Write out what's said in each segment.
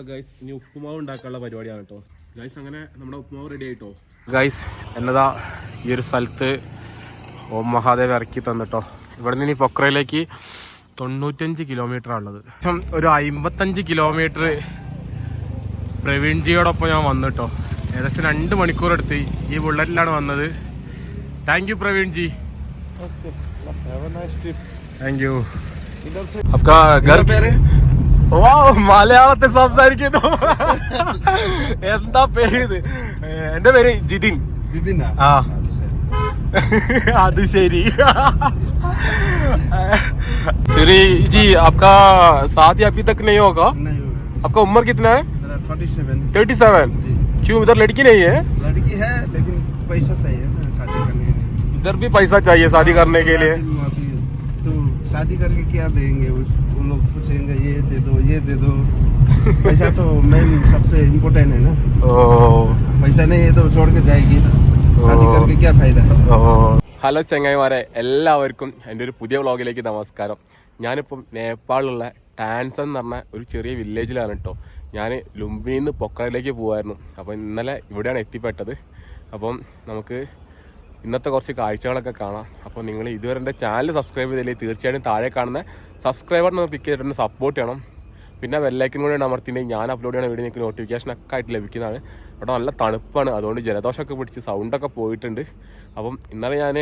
അപ്പോൾ ഗൈസ് ഇനി ഉപ്പുമാവ് ഉണ്ടാക്കാനുള്ള പരിപാടിയാണ് കേട്ടോ ഗൈസ് അങ്ങനെ നമ്മുടെ ഉപ്പുമാവ് റെഡി ആയിട്ടോ? ഗൈസ് എന്നതാ ഈ ഒരു സ്ഥലത്ത് ഓം മഹാദേവ് ഇറക്കി തന്നിട്ടോ. ഇവിടെ നിന്ന് ഇനി പൊക്രയിലേക്ക് തൊണ്ണൂറ്റഞ്ച് കിലോമീറ്റർ ആണുള്ളത്. ഒരു അമ്പത്തഞ്ച് കിലോമീറ്റർ പ്രവീൺജിയോടൊപ്പം ഞാൻ വന്നിട്ടോ. ഏകദേശം രണ്ട് മണിക്കൂർ എടുത്ത് ഈ ബുള്ളറ്റിലാണ് വന്നത്. Thank you Praveenji. Thank you आपका घर ഓ മലയാളത്തിൽ സംസാരിക്കുന്നു എന്താ പേര് ഇത് എന്റെ പേര് ജിതിൻ जिदिन ആ അത് ശരി श्री जी आपका शादी अभी तक नहीं होगा नहीं होगा आपका उम्र कितना है मेरा थर्टी सेवन थर्टी सेवन जी क्यों इधर लड़की नहीं है लड़की है लेकिन पैसा चाहिए ना शादी करने के लिए इधर भी पैसा चाहिए शादी करने के लिए अभी तो शादी करके क्या देंगे उस वो लोग पूछेंगे ये दे दो ये दे दो पैसा तो मेन सबसे इम्पोर्टेंट है ना ओ पैसा नहीं है तो छोड़ के जाएगी शादी ओ। करके क्या फायदा है ഹലോ ചങ്ങായിമാരെ എല്ലാവർക്കും എൻ്റെ ഒരു പുതിയ വ്ളോഗിലേക്ക് നമസ്കാരം ഞാനിപ്പം നേപ്പാളിലുള്ള ടാൻസൺ എന്ന് പറഞ്ഞ ഒരു ചെറിയ വില്ലേജിലാണ് കേട്ടോ ഞാൻ ലുംബിനിൽ നിന്ന് പൊക്കറയിലേക്ക് പോകുമായിരുന്നു അപ്പോൾ ഇന്നലെ ഇവിടെയാണ് എത്തിപ്പെട്ടത് അപ്പം നമുക്ക് ഇന്നത്തെ കുറച്ച് കാഴ്ചകളൊക്കെ കാണാം അപ്പോൾ നിങ്ങൾ ഇതുവരെ എൻ്റെ ചാനൽ സബ്സ്ക്രൈബ് ചെയ്തില്ലെങ്കിൽ തീർച്ചയായിട്ടും താഴെ കാണുന്ന സബ്സ്ക്രൈബർ എന്ന് ക്ലിക്ക് ചെയ്തിട്ട് സപ്പോർട്ട് ചെയ്യണം. പിന്നെ ബെല്ലൈക്കൻ കൂടെ അമർത്തിയിട്ടുണ്ടെങ്കിൽ ഞാൻ അപ്ലോഡ് ചെയ്യുന്ന വീഡിയോ നിങ്ങൾക്ക് നോട്ടിഫിക്കേഷൻ ഒക്കെ ആയിട്ട് ലഭിക്കുന്നതാണ്. ഇവിടെ നല്ല തണുപ്പാണ്. അതുകൊണ്ട് ജലദോഷമൊക്കെ പിടിച്ച് സൗണ്ടൊക്കെ പോയിട്ടുണ്ട്. അപ്പം ഇന്നലെ ഞാൻ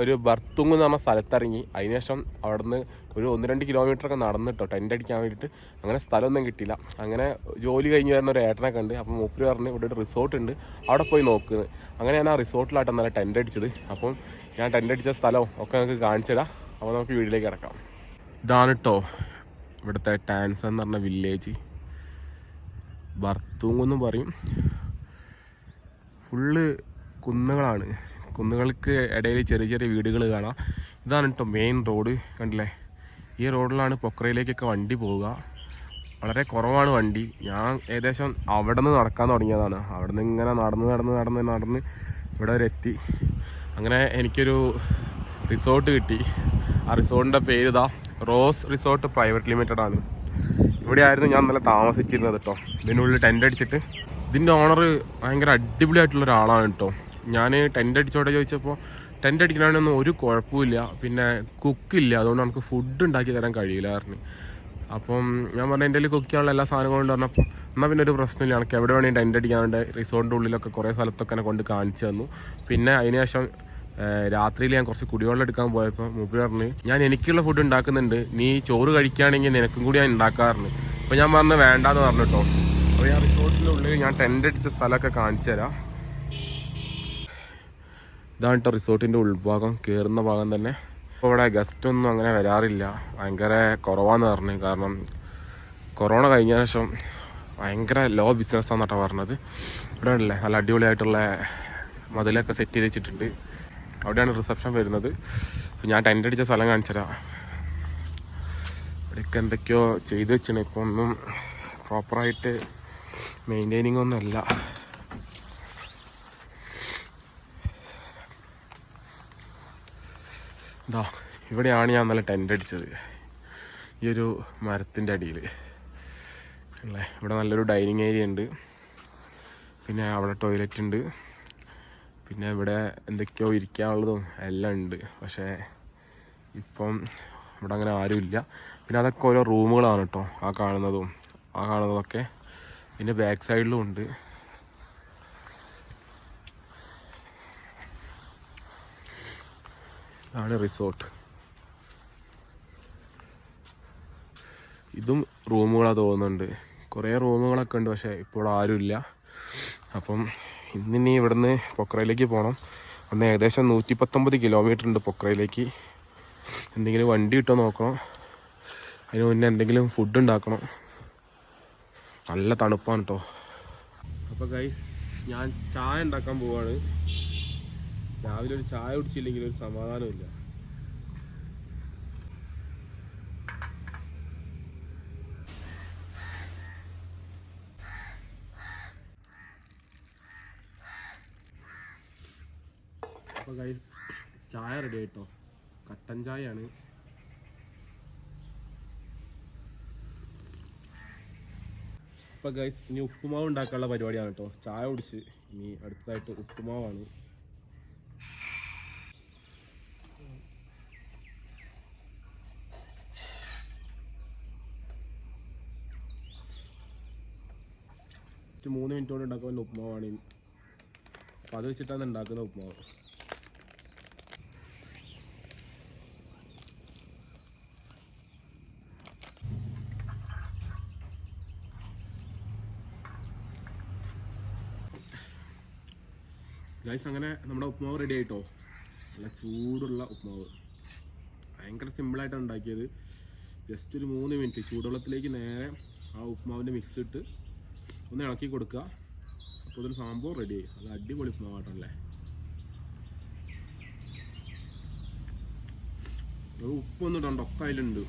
ഒരു ബർത്തുങ് എന്ന് പറഞ്ഞ സ്ഥലത്തിറങ്ങി. അതിനുശേഷം അവിടെ നിന്ന് ഒരു ഒന്ന് രണ്ട് കിലോമീറ്റർ ഒക്കെ നടന്നിട്ടോ ടെന്റ് അടിക്കാൻ വേണ്ടിയിട്ട്. അങ്ങനെ സ്ഥലമൊന്നും കിട്ടിയില്ല. അങ്ങനെ ജോലി കഴിഞ്ഞ് വരുന്ന ഒരു ഏട്ടനെ കണ്ട്. അപ്പം മൂപ്പര് പറഞ്ഞ് ഇവിടെ ഒരു റിസോർട്ട് ഉണ്ട്. അവിടെ പോയി നോക്കുന്നത് അങ്ങനെ ഞാൻ ആ റിസോർട്ടിലായിട്ട് നല്ല ടെന്റ് അടിച്ചത്. അപ്പം ഞാൻ ടെന്റ് അടിച്ച സ്ഥലവും ഒക്കെ നമുക്ക് കാണിച്ചു തരാം. അപ്പോൾ നമുക്ക് വീട്ടിലേക്ക് കിടക്കാം. ഇതാണ് കേട്ടോ ഇവിടുത്തെ ടാൻസ് എന്ന് പറഞ്ഞ വില്ലേജ് ബർത്തൂങ് എന്നും പറയും. ഫുള്ള് കുന്നുകളാണ്. കുന്നുകൾക്ക് ഇടയിൽ ചെറിയ ചെറിയ വീടുകൾ കാണാം. ഇതാണ് കേട്ടോ മെയിൻ റോഡ് കണ്ടില്ലേ? ഈ റോഡിലാണ് പൊക്രയിലേക്കൊക്കെ വണ്ടി പോവുക. വളരെ കുറവാണ് വണ്ടി. ഞാൻ ഏകദേശം അവിടെ നിന്ന് നടക്കാൻ തുടങ്ങിയതാണ്. അവിടെ നിന്ന് ഇങ്ങനെ നടന്ന് നടന്ന് നടന്ന് നടന്ന് ഇവിടെ വരെ എത്തി. അങ്ങനെ എനിക്കൊരു റിസോർട്ട് കിട്ടി. ആ റിസോർട്ടിന്റെ പേര് റോസ് റിസോർട്ട് പ്രൈവറ്റ് ലിമിറ്റഡ് ആണ്. ഇവിടെ ആയിരുന്നു ഞാൻ നല്ല താമസിച്ചിരുന്നത് കേട്ടോ ഇതിനുള്ളിൽ ടെന്റ് അടിച്ചിട്ട്. ഇതിന്റെ ഓണർ ഭയങ്കര അടിപൊളിയായിട്ടുള്ള ഒരാളാണ് കേട്ടോ ഞാൻ ടെന്റ് അടിച്ചോടെ ചോദിച്ചപ്പോൾ ടെന്റ് അടിക്കണമെന്നൊന്നും ഒരു കുഴപ്പമില്ല പിന്നെ കുക്കില്ല അതുകൊണ്ട് നമുക്ക് ഫുഡ് ഉണ്ടാക്കി തരാൻ കഴിയില്ല അപ്പം ഞാൻ പറഞ്ഞ എന്റെ കയ്യിൽ കുക്ക് ചെയ്യാനുള്ള എല്ലാ സാധനങ്ങളും ഉണ്ട് പറഞ്ഞപ്പോൾ എന്നാൽ പിന്നെ ഒരു പ്രശ്നമില്ല. എനിക്ക് എവിടെ വേണമെങ്കിൽ ടെന്റ് അടിക്കാനുണ്ട്. റിസോർട്ടിന്റെ ഉള്ളിലൊക്കെ കുറേ സ്ഥലത്തൊക്കെ എന്നെ കൊണ്ട് കാണിച്ചു തന്നു. പിന്നെ അതിനുശേഷം രാത്രിയിൽ ഞാൻ കുറച്ച് കുടിവെള്ളം എടുക്കാൻ പോയപ്പോൾ മൂപ്പര് പറഞ്ഞ് ഞാൻ എനിക്കുള്ള ഫുഡ് ഉണ്ടാക്കുന്നുണ്ട്. നീ ചോറ് കഴിക്കുകയാണെങ്കിൽ നിനക്കും കൂടി ഞാൻ ഉണ്ടാക്കാറുണ്ട്. അപ്പോൾ ഞാൻ പറഞ്ഞ് വേണ്ടാന്ന് പറഞ്ഞു കേട്ടോ അപ്പോൾ ഞാൻ റിസോർട്ടിന്റെ ഉള്ളിൽ ഞാൻ ടെന്റ് അടിച്ച സ്ഥലമൊക്കെ കാണിച്ചു തരാം. ഇതാണ് കേട്ടോ റിസോർട്ടിന്റെ ഉൾഭാഗം. കയറുന്ന ഭാഗം തന്നെ. ഇപ്പോൾ ഇവിടെ ഗസ്റ്റ് ഒന്നും അങ്ങനെ വരാറില്ല. ഭയങ്കര കുറവാന്ന് പറഞ്ഞു. കാരണം കൊറോണ കഴിഞ്ഞ ശേഷം ഭയങ്കര ലോ ബിസിനസ്സാന്ന് കേട്ടോ പറഞ്ഞത്. ഇവിടെ ഉണ്ടല്ലേ നല്ല അടിപൊളിയായിട്ടുള്ള മതിലൊക്കെ സെറ്റ് ചെയ്ത് വെച്ചിട്ടുണ്ട്. അവിടെയാണ് റിസപ്ഷൻ വരുന്നത്. ഞാൻ ടെന്റ് അടിച്ച സ്ഥലം കാണിച്ചു തരാം ഇവിടെയൊക്കെ എന്തൊക്കെയോ ചെയ്ത് വെച്ചാണ് ഇപ്പോൾ ഒന്നും പ്രോപ്പറായിട്ട് മെയിന്റെയിനിങ് ഒന്നും അല്ല. ഇതാ ഇവിടെയാണ് ഞാൻ നല്ല ടെന്റ് അടിച്ചത്. ഈ ഒരു മരത്തിന്റെ അടിയിൽ അല്ലേ? ഇവിടെ നല്ലൊരു ഡൈനിങ് ഏരിയ ഉണ്ട്. പിന്നെ അവിടെ ടോയ്ലറ്റ് ഉണ്ട്. പിന്നെ ഇവിടെ എന്തൊക്കെയോ ഇരിക്കാനുള്ളതും എല്ലാം ഉണ്ട്. പക്ഷേ ഇപ്പം ഇവിടെ അങ്ങനെ ആരുമില്ല പിന്നെ അതൊക്കെ ഓരോ റൂമുകളാണ് കേട്ടോ ആ കാണുന്നതും. ആ കാണുന്നതൊക്കെ പിന്നെ ബാക്ക് സൈഡിലും ഉണ്ട്. ഇതാണ് റിസോർട്ട് ഇതും റൂമുകളാണ് തോന്നുന്നുണ്ട്. കുറേ റൂമുകളൊക്കെ ഉണ്ട് പക്ഷേ ഇപ്പോൾ ആരുമില്ല അപ്പം ഇന്നിനി ഇവിടുന്ന് പൊക്രയിലേക്ക് പോകണം ഒന്ന് ഏകദേശം നൂറ്റി പത്തൊമ്പത് കിലോമീറ്റർ ഉണ്ട് പൊക്രയിലേക്ക്. എന്തെങ്കിലും വണ്ടി കിട്ടോ നോക്കണം. അതിന് മുന്നേ എന്തെങ്കിലും ഫുഡ് ഉണ്ടാക്കണം. നല്ല തണുപ്പാണ് കേട്ടോ അപ്പോൾ ഗൈസ് ഞാൻ ചായ ഉണ്ടാക്കാൻ പോവാണ്. രാവിലെ ഒരു ചായ കുടിച്ചില്ലെങ്കിൽ ഒരു സമാധാനമില്ല അപ്പോൾ ഗൈസ് ചായ റെഡി ആയിട്ടോ? കട്ടൻ ചായയാണ്. അപ്പോൾ ഗൈസ് ഇനി ഉപ്പുമാവ് ഉണ്ടാക്കാനുള്ള പരിപാടിയാണ് കേട്ടോ ചായ കുടിച്ച്. ഇനി അടുത്തതായിട്ട് ഉപ്പുമാവാണ്. മൂന്ന് മിനിറ്റ് കൊണ്ട് ഉണ്ടാക്കുന്ന ഉപ്പുമാവാണ്. അപ്പൊ അത് വെച്ചിട്ടാണ് ഉണ്ടാക്കുന്ന ഉപ്പുമാവ്. ഗൈസ് അങ്ങനെ നമ്മുടെ ഉപ്പുമാവ് റെഡി ആയിട്ടോ? നല്ല ചൂടുള്ള ഉപ്പുമാവ് ഭയങ്കര സിമ്പിളായിട്ടാണ് ഉണ്ടാക്കിയത്. ജസ്റ്റ് ഒരു മൂന്ന് മിനിറ്റ് ചൂടുവെള്ളത്തിലേക്ക് നേരെ ആ ഉപ്പുമാവിന്റെ മിക്സ് ഇട്ട് ഒന്ന് ഇളക്കി കൊടുക്കുക. അപ്പോൾ ഇതൊരു സംഭവം റെഡി ആയി. അത് അടിപൊളി ഉപ്പുമാവാട്ടല്ലേ അത് ഉപ്പൊന്നും ഇടണ്ട ഒക്കെ അതിലുണ്ട്.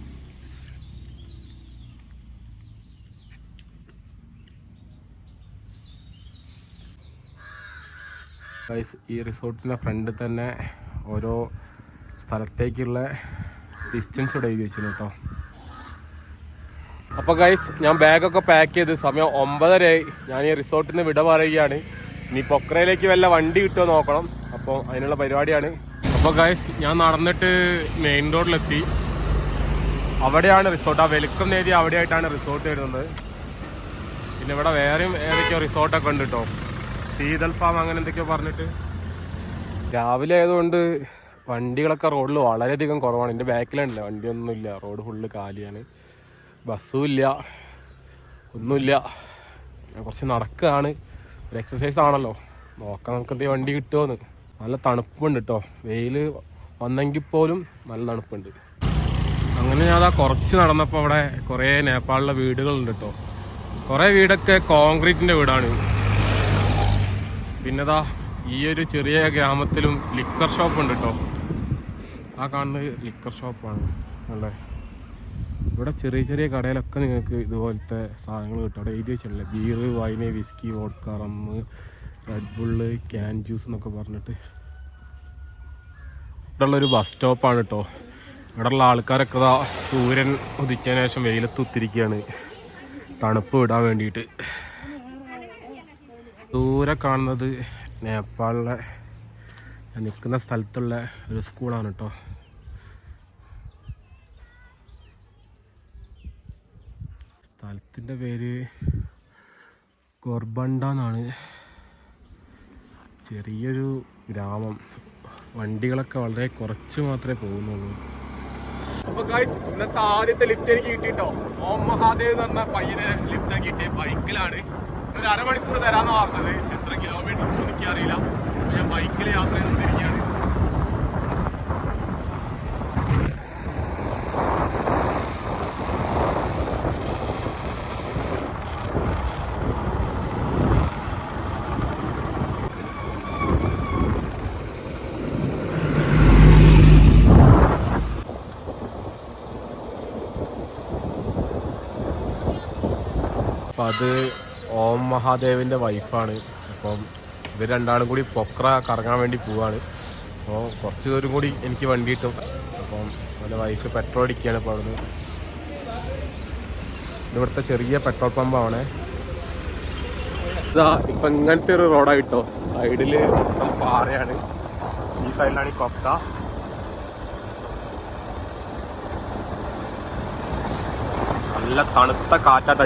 ഈ റിസോർട്ടിന്റെ ഫ്രണ്ടിൽ തന്നെ ഓരോ സ്ഥലത്തേക്കുള്ള ഡിസ്റ്റൻസ് ഇവിടെ എഴുതി വെച്ചിരുന്നു കേട്ടോ അപ്പോൾ ഗൈസ് ഞാൻ ബാഗൊക്കെ പാക്ക് ചെയ്ത് സമയം ഒമ്പതരയായി. ഞാൻ ഈ റിസോർട്ടിൽ നിന്ന് വിട പറയുകയാണ്. ഇനി പൊക്രയിലേക്ക് വല്ല വണ്ടി കിട്ടുമോ നോക്കണം. അപ്പോൾ അതിനുള്ള പരിപാടിയാണ്. അപ്പോൾ ഗൈസ് ഞാൻ നടന്നിട്ട് മെയിൻ റോഡിലെത്തി അവിടെയാണ് റിസോർട്ട്. ആ വെലുക്കം നേരി അവിടെയായിട്ടാണ് റിസോർട്ട് വരുന്നത്. പിന്നെ ഇവിടെ വേറെയും ഏതൊക്കെയോ റിസോർട്ടൊക്കെ ഉണ്ട് കേട്ടോ ശീതൽ ഫാം അങ്ങനെ എന്തൊക്കെയോ പറഞ്ഞിട്ട്. രാവിലെ ആയതുകൊണ്ട് വണ്ടികളൊക്കെ റോഡിൽ വളരെയധികം കുറവാണ്. എന്റെ ബാക്കിലുണ്ടല്ലോ വണ്ടിയൊന്നുമില്ല. Road full കാലിയാണ്. ബസ്സും ഇല്ല. ഒന്നുമില്ല. കുറച്ച് നടക്കുകയാണ്. ഒരു എക്സസൈസ് ആണല്ലോ. നോക്കാം നമുക്ക് എന്തെങ്കിലും വണ്ടി കിട്ടുമോന്ന് നല്ല തണുപ്പുണ്ട് കേട്ടോ വെയിൽ വന്നെങ്കിൽ പോലും നല്ല തണുപ്പുണ്ട്. അങ്ങനെ ഞാൻ അതാ കുറച്ച് നടന്നപ്പോൾ അവിടെ കുറേ നേപ്പാളിലെ വീടുകളുണ്ട് കേട്ടോ കുറേ വീടൊക്കെ കോൺക്രീറ്റിന്റെ വീടാണ്. പിന്നെതാ ഈ ഒരു ചെറിയ ഗ്രാമത്തിലും ലിക്കർ ഷോപ്പ് ഉണ്ട് കേട്ടോ ആ കാണുന്നത് ലിക്കർ ഷോപ്പാണ് അല്ലേ? ഇവിടെ ചെറിയ ചെറിയ കടയിലൊക്കെ നിങ്ങൾക്ക് ഇതുപോലത്തെ സാധനങ്ങൾ കിട്ടും. അവിടെ എഴുതി വെച്ചിട്ടില്ലേ? Beer wine whisky vodka rum Red Bull can juice എന്നൊക്കെ പറഞ്ഞിട്ട്. ഇവിടെ ഉള്ളൊരു ബസ് സ്റ്റോപ്പാണ് കേട്ടോ ഇവിടെ ഉള്ള ആൾക്കാരൊക്കെ ഇതാ സൂര്യൻ ഉദിച്ചതിന് ശേഷം വെയിലത്ത് ഉത്തിരിക്കുകയാണ് തണുപ്പ് വിടാൻ വേണ്ടിയിട്ട്. ദൂരെ കാണുന്നത് നേപ്പാളിലെ നിൽക്കുന്ന സ്ഥലത്തുള്ള ഒരു സ്കൂളാണ് കേട്ടോ സ്ഥലത്തിന്റെ പേര് ഗോർബണ്ട എന്നാണ്. ചെറിയൊരു ഗ്രാമം. വണ്ടികളൊക്കെ വളരെ കുറച്ച് മാത്രമേ പോകുന്നുള്ളൂ. അപ്പൊ ഗൈസ് ഇന്നത്തെ ആദ്യത്തെ ലിഫ്റ്റ് എനിക്ക് കിട്ടിട്ടോ. ഓം മഹാദേവ് എന്ന് പറഞ്ഞ പയ്യനെ ലിഫ്റ്റ് കിട്ടിയ. ബൈക്കിലാണ് ഒരു അരമണിക്കൂർ തരാമെന്ന് പറഞ്ഞത്. എത്ര കിലോമീറ്റർ പോകും എനിക്ക് അറിയില്ല ഞാൻ ബൈക്കിൽ യാത്ര ചെയ്തുകൊണ്ടിരിക്കുകയാണ് അപ്പം അത് മഹാദേവിന്റെ വൈഫാണ്. അപ്പം ഇവർ രണ്ടാളും കൂടി പൊക്ര കറങ്ങാൻ വേണ്ടി പോവാണ്. അപ്പോൾ കുറച്ച് ദൂരം കൂടി എനിക്ക് വണ്ടി കിട്ടും. അപ്പം അവന്റെ വൈഫ് പെട്രോൾ അടിക്കുകയാണ് ഇപ്പോൾ അവിടുന്ന്. ഇവിടുത്തെ ചെറിയ പെട്രോൾ പമ്പാണ് ഇതാ ഇപ്പം ഇങ്ങനത്തെ ഒരു റോഡാണ് കിട്ടോ. സൈഡിൽ മൊത്തം പാറയാണ്. ഈ സൈഡിലാണ് ഈ കൊക്ക. നല്ല തണുത്ത കാറ്റാട്ട്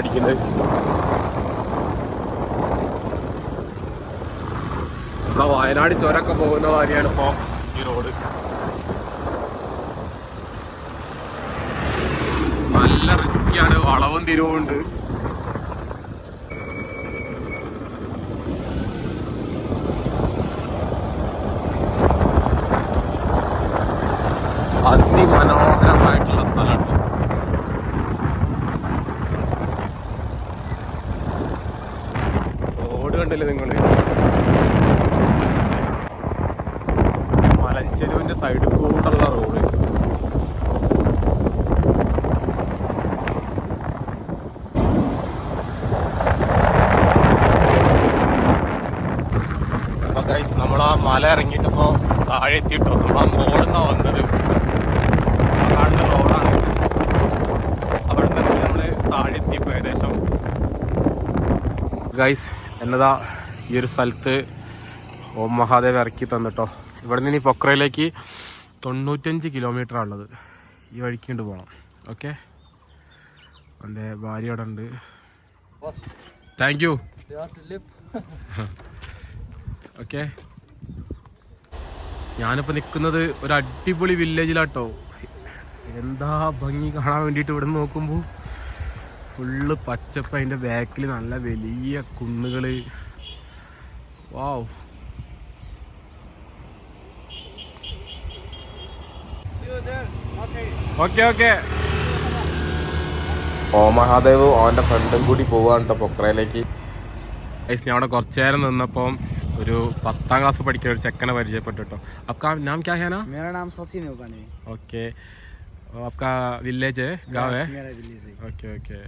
നമ്മുടെ വയനാട് ചുരമൊക്കെ പോകുന്ന മാതിരിയാണ് ഇപ്പോ. ഈ റോഡ് നല്ല റിസ്ക്കിയാണ് വളവും തിരുവുണ്ട് അതിമനോഹരമായിട്ടുള്ള സ്ഥലമാണ് റോഡ് കണ്ടില്ലേ നിങ്ങൾ? മലഞ്ചെരുവിന്റെ സൈഡിൽ കൂട്ടുള്ള റോഡ് നമ്മൾ മല ഇറങ്ങിയിട്ടിപ്പോ താഴെ എത്തിയിട്ടോ? നമ്മൾ ആ മോളിന്നാ വന്നത്. കാണുന്ന റോഡാണ് അവിടെ നിന്ന് നമ്മൾ താഴെ എത്തിയപ്പോ ഏകദേശം. ഗൈസ് എന്നതാ ഈ ഒരു സ്ഥലത്ത് ഓം മഹാദേവ് ഇറക്കി തന്നിട്ടോ? ഇവിടെ നിന്ന് ഇനി പൊക്രയിലേക്ക് തൊണ്ണൂറ്റഞ്ച് കിലോമീറ്റർ ഉള്ളത് ഈ വഴിക്ക് കൊണ്ട് പോകണം ഓക്കെ എന്റെ ഭാര്യ അവിടെ ഉണ്ട്. താങ്ക് യു ഓക്കെ ഞാനിപ്പോൾ നിൽക്കുന്നത് ഒരു അടിപൊളി വില്ലേജിലാട്ടോ എന്താ ഭംഗി കാണാൻ വേണ്ടിയിട്ട് ഇവിടെ നോക്കുമ്പോൾ ഫുള്ള് പച്ചപ്പ് അതിന്റെ ബാക്കിൽ നല്ല വലിയ കുന്നുകൾ വാവ് ഓക്കെ ഓക്കെ ഓ മഹാദേവ് ഓൻ്റെ ഫ്രണ്ടും കൂടി പോവാണ് കേട്ടോ പൊക്രയിലേക്ക് ഞാൻ അവിടെ കുറച്ചു നേരം നിന്നപ്പം ഒരു പത്താം ക്ലാസ് പഠിക്കുന്ന ഒരു ചെക്കനെ പരിചയപ്പെട്ടു കേട്ടോ അപ്കാ നാം ക്യാ ഹേ നാ मेरा नाम शशि नौकानी है ओके और आपका विलेज है गांव है Yes, मेरा विलेज है ओके ओके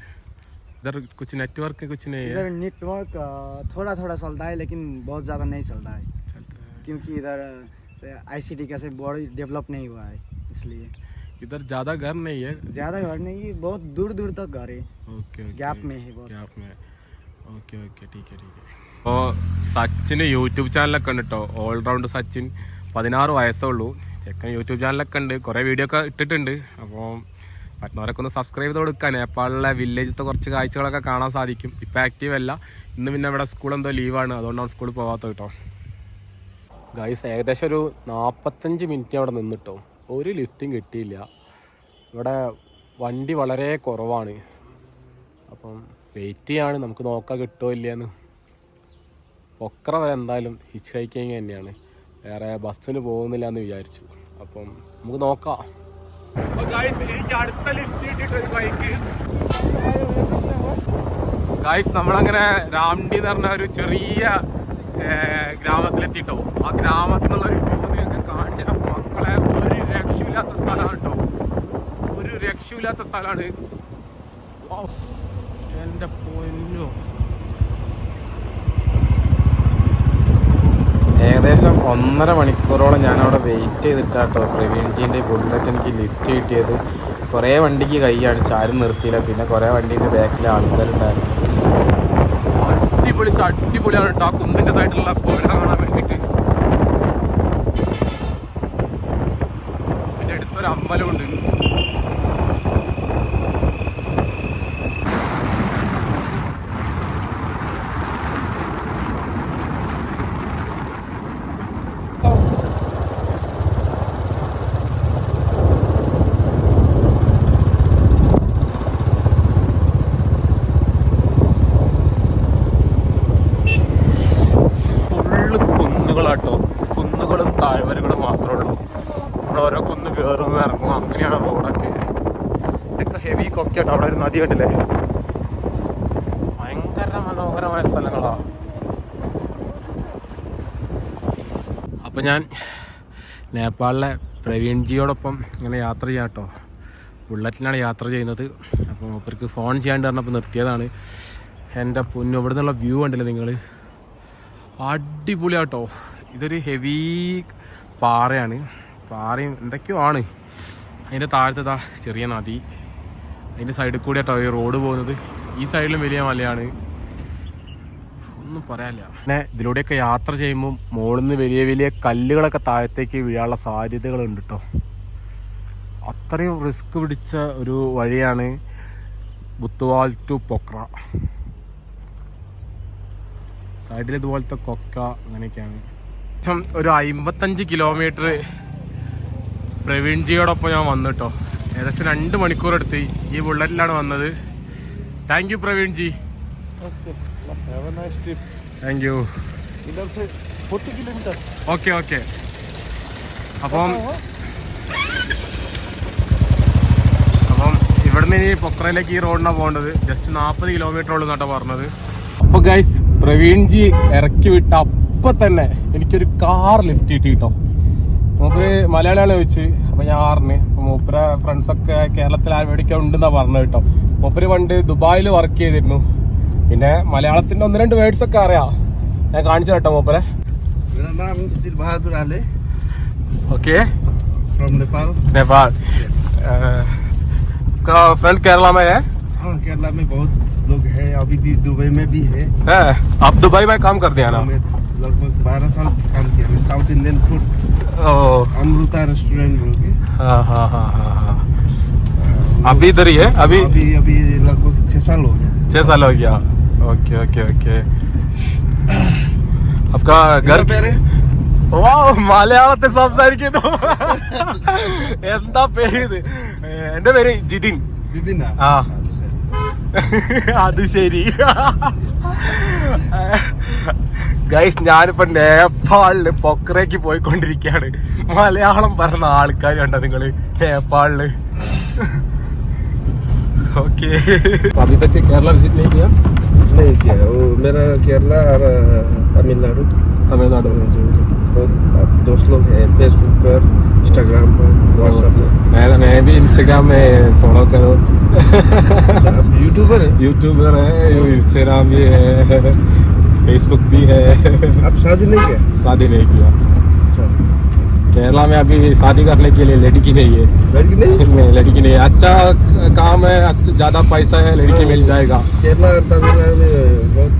इधर कुछ नेटवर्क कुछ नहीं है इधर नेटवर्क थोड़ा थोड़ा चलता है लेकिन बहुत ज़्यादा नहीं चलता है चलता है। क्योंकि इधर आईसीटी का से बॉडी डेवलप नहीं हुआ है इसलिए इधर ज्यादा घर नहीं है ज़्यादा घर नहीं है बहुत दूर दूर तक घर है ओके ओके गैप में है बहुत ഗ്യാപ്പ് में ഓക്കെ ഓക്കെ ടീക്ക് ടീക്ക് അപ്പോൾ സച്ചിന് യൂട്യൂബ് ചാനലൊക്കെ ഉണ്ട് കേട്ടോ ഓൾറൗണ്ട് സച്ചിൻ പതിനാറ് വയസ്സേ ഉള്ളൂ ചെക്കൻ യൂട്യൂബ് ചാനലൊക്കെ ഉണ്ട് കുറേ വീഡിയോ ഒക്കെ ഇട്ടിട്ടുണ്ട് അപ്പോൾ പറ്റുന്നവരൊക്കെ ഒന്ന് സബ്സ്ക്രൈബ് ചെയ്ത് കൊടുക്കുക നേപ്പാളിലെ വില്ലേജിലത്തെ കുറച്ച് കാഴ്ചകളൊക്കെ കാണാൻ സാധിക്കും ഇപ്പം ആക്റ്റീവ് അല്ല ഇന്ന് പിന്നെ ഇവിടെ സ്കൂൾ എന്തോ ലീവാണ് അതുകൊണ്ടാണ് സ്കൂളിൽ പോകാത്തത് കേട്ടോ ഗൈസ് ഏകദേശം ഒരു നാൽപ്പത്തഞ്ച് മിനിറ്റ് അവിടെ നിന്നിട്ടോ ഒരു ലിഫ്റ്റും കിട്ടിയില്ല. ഇവിടെ വണ്ടി വളരെ കുറവാണ്. അപ്പം വെയിറ്റ് ചെയ്യാണ്. നമുക്ക് നോക്കാൻ കിട്ടുമോ ഇല്ലയെന്ന്. പൊക്കറ വരെ എന്തായാലും ഹിച്ച് ഹൈക്കിങ് തന്നെയാണ്. വേറെ ബസ്സിന് പോകുന്നില്ല എന്ന് വിചാരിച്ചു. അപ്പം നമുക്ക് നോക്കാം. അടുത്ത ലിഫ്റ്റ് ബൈക്ക് ഗായ്സ് നമ്മളങ്ങനെ രാംഡി എന്ന് പറഞ്ഞ ഒരു ചെറിയ ഗ്രാമത്തിലെത്തിയിട്ടോ. ഗ്രാമത്തിലെത്തിട്ടോ ആ ഗ്രാമത്തിനുള്ള ഒരു കാണിച്ച മക്കളെ രക്ഷയില്ലാത്ത സ്ഥലമാണ് കേട്ടോ ഒരു രക്ഷയില്ലാത്ത സ്ഥലമാണ്. എന്റെ പൊന്നോ. ഏകദേശം ഒന്നര മണിക്കൂറോളം ഞാൻ അവിടെ വെയിറ്റ് ചെയ്തിട്ടാട്ടോ പ്രവീൺജീന്റെ ബുള്ളറ്റ് എനിക്ക് ലിഫ്റ്റ് കിട്ടിയത്. കുറേ വണ്ടിക്ക് കൈ കാണിച്ച് ആരും നിർത്തിയില്ല. പിന്നെ കുറേ വണ്ടീന്റെ ബാക്കിൽ ആൾക്കാരുണ്ടായിരുന്നു. അടിപൊളി അടിപൊളിയാണ് കേട്ടോ ആ കുന്നിന്റെ സൈഡിലുള്ള പുഴ കാണാൻ വേണ്ടിയിട്ട് അടുത്തൊരു അമ്പലമുണ്ട്. ഹെവി കൊക്കെയാട്ടോ അവിടെ ഒരു നദി കണ്ടില്ലേ? ഭയങ്കര മനോഹരമായ സ്ഥലങ്ങളാ. അപ്പൊ ഞാൻ നേപ്പാളിലെ പ്രവീൺജിയോടൊപ്പം ഇങ്ങനെ യാത്ര ചെയ്യാം കേട്ടോ. ബുള്ളറ്റിലാണ് യാത്ര ചെയ്യുന്നത്. അപ്പോൾ മൂപ്പർക്ക് ഫോൺ ചെയ്യാണ്ട് പറഞ്ഞപ്പോൾ നിർത്തിയതാണ്. എന്റെ പൊന്നു ഇവിടെ നിന്നുള്ള വ്യൂ കണ്ടില്ലേ നിങ്ങൾ അടിപൊളിയാട്ടോ ഇതൊരു ഹെവി പാറയാണ്. പാറയും എന്തൊക്കെയോ ആണ്. അതിന്റെ താഴത്തതാ ചെറിയ നദി. അതിന്റെ സൈഡിൽ കൂടി ആട്ടോ ഈ റോഡ് പോകുന്നത്. ഈ സൈഡിലും വലിയ മലയാണ്. ഒന്നും പറയാനില്ല. പിന്നെ ഇതിലൂടെയൊക്കെ യാത്ര ചെയ്യുമ്പോൾ മുകളിൽ നിന്ന് വലിയ വലിയ കല്ലുകളൊക്കെ താഴത്തേക്ക് വീഴാനുള്ള സാധ്യതകളുണ്ട് കേട്ടോ അത്രയും റിസ്ക് പിടിച്ച ഒരു വഴിയാണ് ബുത്തുവാൽ ടു പൊക്ര. സൈഡിൽ ഇതുപോലത്തെ കൊക്ക അങ്ങനെയൊക്കെയാണ്. ഒരു അമ്പത്തഞ്ച് കിലോമീറ്റർ പ്രവീൺജിയോടൊപ്പം ഞാൻ വന്നു കേട്ടോ ഏകദേശം രണ്ട് മണിക്കൂർ എടുത്ത് ഈ ബുള്ളറ്റിലാണ് വന്നത്. Thank you Praveen ji thank you okay okay അപ്പം അപ്പം ഇവിടുന്ന് ഇനി പൊക്രയിലേക്ക് ഈ റോഡിനാണ് പോകേണ്ടത്. ജസ്റ്റ് നാൽപ്പത് കിലോമീറ്റർ ഉള്ളൂ എന്നാട്ടോ പറഞ്ഞത്. അപ്പോൾ ഗൈസ് പ്രവീൺജി ഇറക്കി വിട്ട അപ്പൊ തന്നെ എനിക്കൊരു കാർ ലിഫ്റ്റ് കിട്ടി കേട്ടോ. മൂപ്പര് മലയാളിയാണ് ചോദിച്ച് അപ്പൊ ഞാൻ ആറിന് അപ്പൊ മൂപ്പര ഫ്രണ്ട്സ് ഒക്കെ കേരളത്തിൽ ആരുടെയൊക്കെ ഉണ്ടെന്നാ പറഞ്ഞത് കേട്ടോ മൂപ്പര് പണ്ട് ദുബായിൽ വർക്ക് ചെയ്തിരുന്നു പിന്നെ മലയാളത്തിന്റെ ഒന്ന് രണ്ട് വേർഡ്സ് ഒക്കെ അറിയാം ഞാൻ കാണിച്ചു കേട്ടോ മൂപ്പരെ मेरा नाम सिर बहादुर आले ओके फ्रॉम नेपाल नेपाल का फ्रेंड केरला में है हाँ केरला में बहुत लोग है अभी भी दुबई में भी है है आप दुबई में काम करते हैं ना मैं लगभग बारह साल काम किया मैं साउथ इंडियन फूड ओ अमृता रेस्टोरेंट बोल के हाँ हाँ हाँ हाँ हाँ अभी इधर ही है अभी अभी अभी लगभग छह साल हो गया छह साल हो गया ओके ओके ओके आपका घर എന്താ പേര്? വാ മലയാളത്തെ സംസാരിക്കുന്നു എന്താ പേര് ഇത് എന്റെ പേര് ജിതിൻ ജിതിനാ ആ. അത് ശരി. അത് ശരി ഗൈസ് ഞാനിപ്പോ നേപ്പാളില് പൊക്കറേക്ക് പോയിക്കൊണ്ടിരിക്കുകയാണ് മലയാളം പറഞ്ഞ ആൾക്കാർ കണ്ട നിങ്ങള് നേപ്പാളില് ഓക്കെ अभी तक केरला विजिट नहीं किया नहीं किया वो मेरा केरला और अ, तमिलनाडु तमिलनाडु अ, जो बहुत दोस्त लोग हैं फेसबुक पर इंस्टाग्राम पर व्हाट्सएप पर मैं मैं भी इंस्टाग्राम में फॉलो करो अच्छा, आप यूट्यूबर हैं यूट्यूबर है इंस्टाग्राम भी है फेसबुक भी है आप शादी नहीं किया शादी नहीं किया अच्छा केरला में अभी शादी करने के लिए लड़की नहीं है लड़की नहीं नहीं, लड़की नहीं है अच्छा काम है अच्छा ज्यादा पैसा है लड़की मिल जाएगा केरला और तमिलनाडु में बहुत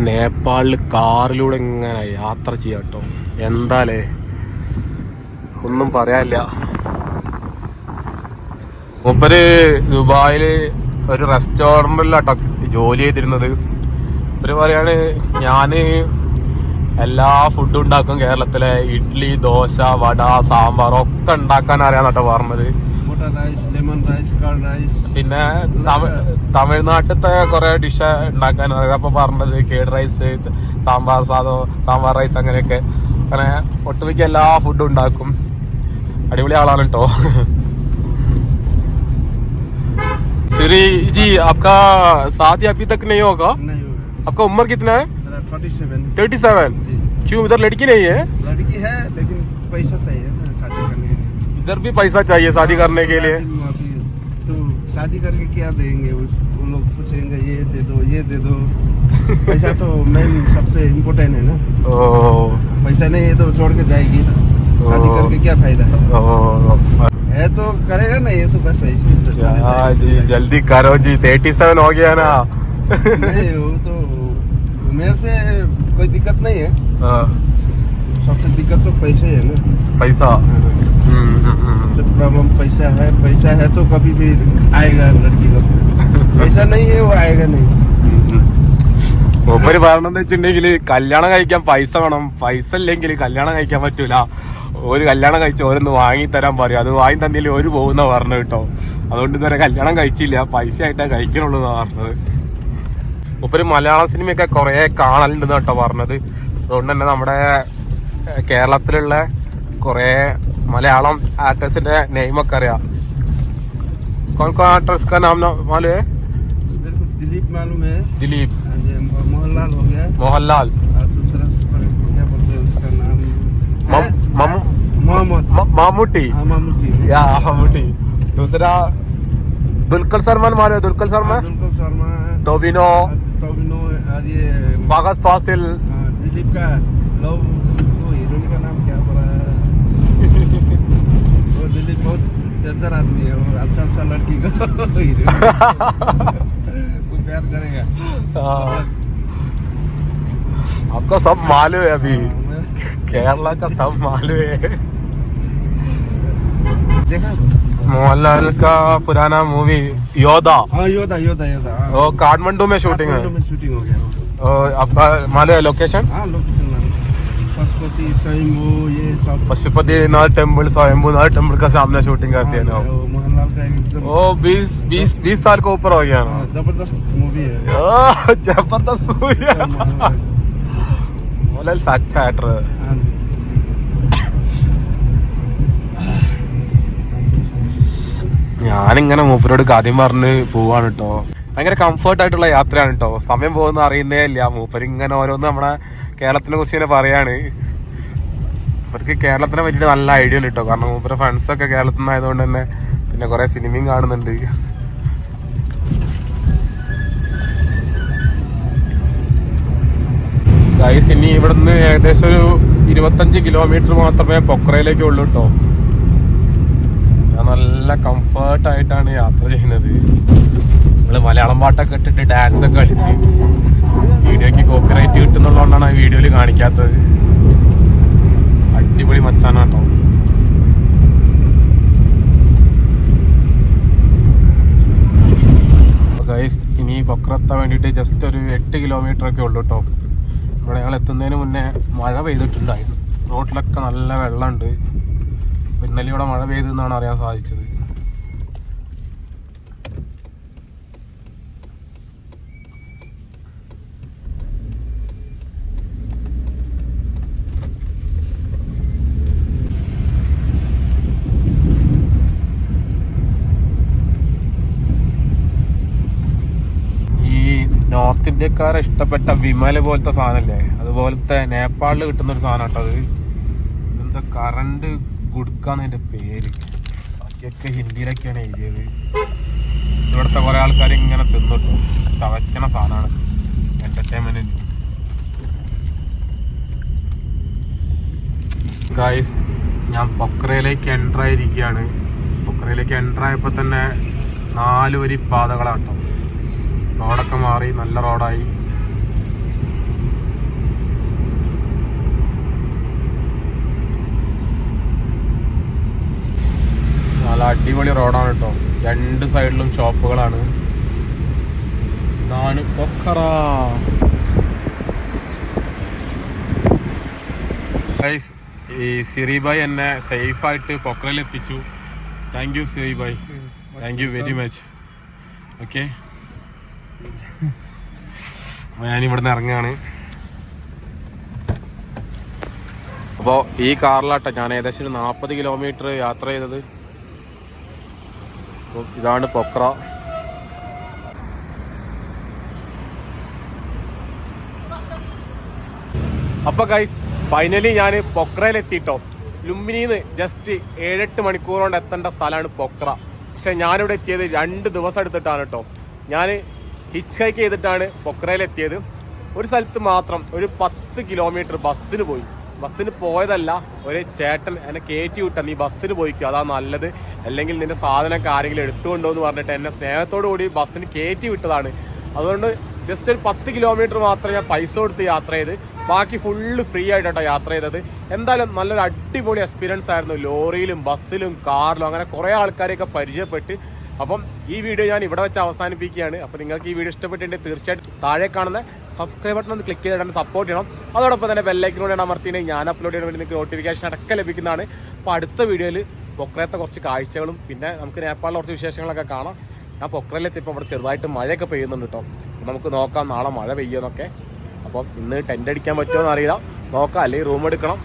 നേപ്പാളിൽ കാറിലൂടെ ഇങ്ങനെ യാത്ര ചെയ്യാം കേട്ടോ എന്താലേ ഒന്നും പറയാനില്ല. മൂപ്പര് ദുബായിൽ ഒരു റെസ്റ്റോറന്റിലാട്ടോ ജോലി ചെയ്തിരുന്നത്. ഒരു പറയാണ് ഞാൻ എല്ലാ ഫുഡും ഉണ്ടാക്കും കേരളത്തിലെ. ഇഡ്ഡലി ദോശ വട സാമ്പാർ ഒക്കെ ഉണ്ടാക്കാൻ അറിയാന്നാട്ടോ പറഞ്ഞത്. പിന്നെ തമിഴ്നാട്ടിലത്തെ കുറെ ഡിഷ് ഉണ്ടാക്കാൻ അറിയാം. അപ്പൊ പറഞ്ഞത് കേട് റൈസ് സാമ്പാർ സാധോ സാമ്പാർ റൈസ് അങ്ങനെയൊക്കെ. അങ്ങനെ ഒട്ടുമിക്ക എല്ലാ ഫുഡും ഉണ്ടാക്കും അടിപൊളി ആളാണ് കേട്ടോ श्री जी आपका शादी अभी तक नहीं होगा नहीं होगा आपका उम्र कितना है मेरा थर्टी सेवन थर्टी सेवन जी क्यों इधर लड़की नहीं है लड़की है लेकिन पैसा चाहिए ना शादी करने के लिए इधर भी पैसा चाहिए शादी करने के लिए अभी तो शादी करके क्या देंगे उस वो लोग पूछेंगे ये दे दो ये दे दो पैसा तो मेन सबसे इम्पोर्टेंट है ना। पैसा नहीं है तो छोड़ के जाएगी ना। शादी करके क्या फ़ायदा? है है तो करेगा ना ये तो बस ऐसे ही हाँ। जी जल्दी करो जी थर्टी सेवन हो गया ना। नहीं वो तो मेरे से कोई दिक्कत नहीं है। हाँ, सबसे दिक्कत तो पैसे है ना। पैसा। हम्म, हम्म, हम्म। सबसे प्रॉब्लम पैसा है पैसा है तो कभी भी आएगा लड़की लोग। पैसा नहीं है वो आएगा नहीं। ഒപ്പര് പറഞ്ഞെന്ന് വെച്ചിട്ടുണ്ടെങ്കിൽ കല്യാണം കഴിക്കാൻ പൈസ വേണം. പൈസ ഇല്ലെങ്കിൽ കല്യാണം കഴിക്കാൻ പറ്റൂല. ഒരു കല്യാണം കഴിച്ച ഓരോന്ന് വാങ്ങി തരാൻ പറയും. അത് വാങ്ങി തന്നില്ല ഒരു പോകുന്ന പറഞ്ഞു കേട്ടോ. അതുകൊണ്ട് ഇതുവരെ കല്യാണം കഴിച്ചില്ല. പൈസ ആയിട്ടാ കഴിക്കണുള്ളൂ പറഞ്ഞത്. ഒപ്പര് മലയാള സിനിമയൊക്കെ കുറേ കാണലുണ്ടെന്ന് കേട്ടോ പറഞ്ഞത്. അതുകൊണ്ട് തന്നെ നമ്മുടെ കേരളത്തിലുള്ള കുറേ മലയാളം ആക്ടേഴ്സിന്റെ നെയിമൊക്കെ അറിയാം. കോൺ ആക്ട്രസ് ദിലീപ് ദിലീപ്. मोहनलाल हो गया। मोहनलाल। और दूसरा क्या बोलते हैं उसका नाम? मम- मम- मोहम्मद। मामूटी। हाँ मामूटी। या मामूटी। दूसरा दुलकर सलमान मारे दुलकर सलमान दुलकर शर्मा टोबिनो टोबिनो और ये फागस फासिल। हाँ, दिलीप का लव वो हीरोइन का नाम क्या बोला वो दिलीप बहुत आदमी है अच्छा अच्छा लड़की को वो प्यार करेगा। हाँ। आपको सब मालूम है अभी। केरला का सब मालूम है। मोहनलाल का पुराना मूवी योदा हाँ योदा योदा योदा हाँ। वो काठमांडू में शूटिंग है। में शूटिंग हो गया। और आपका मालूम है लोकेशन हाँ लोकेशन पशुपति ये सब। पशुपतिनाथ टेंपल स्वयंभूनाथ टेंपल का सामने शूटिंग करते हैं ना। हाँ। वो मोहनलाल का एकदम वो बीस बीस बीस साल के ऊपर हो गया ना। हाँ, ज़बरदस्त मूवी है। ज़बरदस्त मूवी है। ਮੋਲਲ ਸੱਚ ਹੈ ਟਰ ਹਾਂਜੀ ഞാനിങ്ങനെ മൂപ്പരോട് കാര്യം പറഞ്ഞ് പോവാണ് കേട്ടോ ഭയങ്കര കംഫർട്ട് ആയിട്ടുള്ള യാത്രയാണ് കേട്ടോ സമയം പോകുന്ന അറിയുന്നേ ഇല്ല. മൂപ്പര് ഇങ്ങനെ ഓരോന്ന് നമ്മുടെ കേരളത്തിനെ കുറിച്ച് ഇങ്ങനെ പറയാണ്. മൂപ്പർക്ക് കേരളത്തിനെ പറ്റിയിട്ട് നല്ല ഐഡിയ ഉണ്ട് കേട്ടോ കാരണം മൂപ്പരുടെ ഫ്രണ്ട്സൊക്കെ കേരളത്തിൽ നിന്നായതുകൊണ്ട് തന്നെ പിന്നെ കുറേ സിനിമയും കാണുന്നുണ്ട്. ഗൈസ് ഇനി ഇവിടുന്ന് ഏകദേശം ഒരു ഇരുപത്തഞ്ച് കിലോമീറ്റർ മാത്രമേ പൊക്രയിലേക്ക് ഉള്ളൂ കേട്ടോ ഞാൻ നല്ല കംഫർട്ടായിട്ടാണ് യാത്ര ചെയ്യുന്നത്. നമ്മൾ മലയാളം പാട്ടൊക്കെ ഇട്ടിട്ട് ഡാൻസ് ഒക്കെ കളിച്ച് വീഡിയോക്ക് കോപ്പിറൈറ്റ് കിട്ടുന്നുള്ളതുകൊണ്ടാണ് ആ വീഡിയോയിൽ കാണിക്കാത്തത്. അടിപൊളി മച്ചാനാട്ടോ. ഗൈസ് ഇനി പൊക്രത്താൻ വേണ്ടിയിട്ട് ജസ്റ്റ് ഒരു എട്ട് കിലോമീറ്റർ ഒക്കെ ഉള്ളൂ കേട്ടോ ഇവിടെ ഞങ്ങൾ എത്തുന്നതിന് മുന്നേ മഴ പെയ്തിട്ടുണ്ടായിരുന്നു. റോട്ടിലൊക്കെ നല്ല വെള്ളമുണ്ട്. ഇന്നലെ ഇവിടെ മഴ പെയ്തെന്നാണ് അറിയാൻ സാധിച്ചത് ഈ നോർത്ത് ഇന്ത്യക്കാരെ ഇഷ്ടപ്പെട്ട വിമല പോലത്തെ സാധനമല്ലേ അതുപോലത്തെ നേപ്പാളിൽ കിട്ടുന്ന ഒരു സാധനം കേട്ടോ അത്. എന്താ കറണ്ട് ഗുഡ്ക്കാന്ന് അതിന്റെ പേര്. ബാക്കിയൊക്കെ ഹിന്ദിയിലൊക്കെയാണ് എഴുതിയത്. ഇവിടുത്തെ കുറെ ആൾക്കാർ ഇങ്ങനെ തിന്നിട്ടു. ചവയ്ക്കണ സാധനമാണ്. എന്റർടൈൻമെന്റിന് ഗായ്സ് ഞാൻ പൊക്രയിലേക്ക് എന്റർ ആയിരിക്കുകയാണ്. പൊക്രയിലേക്ക് എന്റർ ആയപ്പോൾ തന്നെ നാല് വരി പാതകളാട്ടോ മാറി നല്ല റോഡായി. നല്ല അടിപൊളി റോഡാണ് കേട്ടോ. രണ്ട് സൈഡിലും ഷോപ്പുകളാണ്. ഇതാണ് പൊക്കറ ഈ സിറിബായ് എന്നെ സേഫായിട്ട് പൊക്കറയിൽ എത്തിച്ചു. Thank you Siribhai thank you very much okay ഞാൻ ഇവിടുന്ന് ഇറങ്ങുകയാണ് അപ്പോൾ ഈ കാറിലാട്ടെ ഞാൻ ഏകദേശം ഒരു നാൽപ്പത് കിലോമീറ്റർ യാത്ര ചെയ്തത്. ഇതാണ് പൊക്ര. അപ്പോൾ ഗൈസ് ഫൈനലി ഞാൻ പൊക്രയിൽ എത്തിട്ടോ ലുംബിനിന്ന് ജസ്റ്റ് ഏഴെട്ട് മണിക്കൂർ കൊണ്ട് എത്തേണ്ട സ്ഥലമാണ് പൊക്ര. പക്ഷെ ഞാനിവിടെ എത്തിയത് രണ്ട് ദിവസം എടുത്തിട്ടാണ് കേട്ടോ ഞാൻ ഹിച്ച് ഹൈക്ക് ചെയ്തിട്ടാണ് പൊക്രയിൽ എത്തിയത്. ഒരു സ്ഥലത്ത് മാത്രം ഒരു പത്ത് കിലോമീറ്റർ ബസ്സിന് പോയി. ബസ്സിന് പോയതല്ല ഒരു ചേട്ടൻ എന്നെ കയറ്റി വിട്ട നീ ബസ്സിന് പോയിക്കോ അതാ നല്ലത്. അല്ലെങ്കിൽ നിന്റെ സാധനമൊക്കെ ആരെങ്കിലും എടുത്തുകൊണ്ടോ എന്ന് പറഞ്ഞിട്ട് എന്നെ സ്നേഹത്തോടു കൂടി ബസ്സിന് കയറ്റി വിട്ടതാണ്. അതുകൊണ്ട് ജസ്റ്റ് ഒരു പത്ത് കിലോമീറ്റർ മാത്രം ഞാൻ പൈസ കൊടുത്ത് യാത്ര ചെയ്ത് ബാക്കി ഫുള്ള് ഫ്രീ ആയിട്ടാണ് യാത്ര ചെയ്തത്. എന്തായാലും നല്ലൊരു അടിപൊളി എക്സ്പീരിയൻസ് ആയിരുന്നു. ലോറിയിലും ബസ്സിലും കാറിലും അങ്ങനെ കുറേ ആൾക്കാരെയൊക്കെ പരിചയപ്പെട്ട് അപ്പം ഈ വീഡിയോ ഞാൻ ഇവിടെ വെച്ച് അവസാനിപ്പിക്കുകയാണ്. അപ്പോൾ നിങ്ങൾക്ക് ഈ വീഡിയോ ഇഷ്ടപ്പെട്ടിട്ടുണ്ടെങ്കിൽ തീർച്ചയായിട്ടും താഴെ കാണുന്ന സബ്സ്ക്രൈബ് ബട്ടൺ ഒന്ന് ക്ലിക്ക് ചെയ്തിട്ട് സപ്പോർട്ട് ചെയ്യണം. അതോടൊപ്പം തന്നെ ബെല്ലൈക്കിനോട് അമർത്തിയിട്ട് ഞാൻ അപ്ലോഡ് ചെയ്യാൻ വേണ്ടി നിങ്ങൾക്ക് നോട്ടിഫിക്കേഷൻ അടക്കം ലഭിക്കുന്നതാണ്. അപ്പോൾ അടുത്ത വീഡിയോയിൽ പൊക്രയത്തെ കുറച്ച് കാഴ്ചകളും പിന്നെ നമുക്ക് നേപ്പാളിലെ കുറച്ച് വിശേഷങ്ങളൊക്കെ കാണാം. ഞാൻ പൊക്രയിലെത്തിയപ്പോൾ അവിടെ ചെറുതായിട്ട് മഴയൊക്കെ പെയ്യുന്നുണ്ട് കേട്ടോ. നമുക്ക് നോക്കാം നാളെ മഴ പെയ്യുമെന്നൊക്കെ അപ്പം ഇന്ന് ടെന്റ് അടിക്കാൻ പറ്റുമോ എന്നറിയില്ല നോക്കാം അല്ലെങ്കിൽ റൂം എടുക്കണം.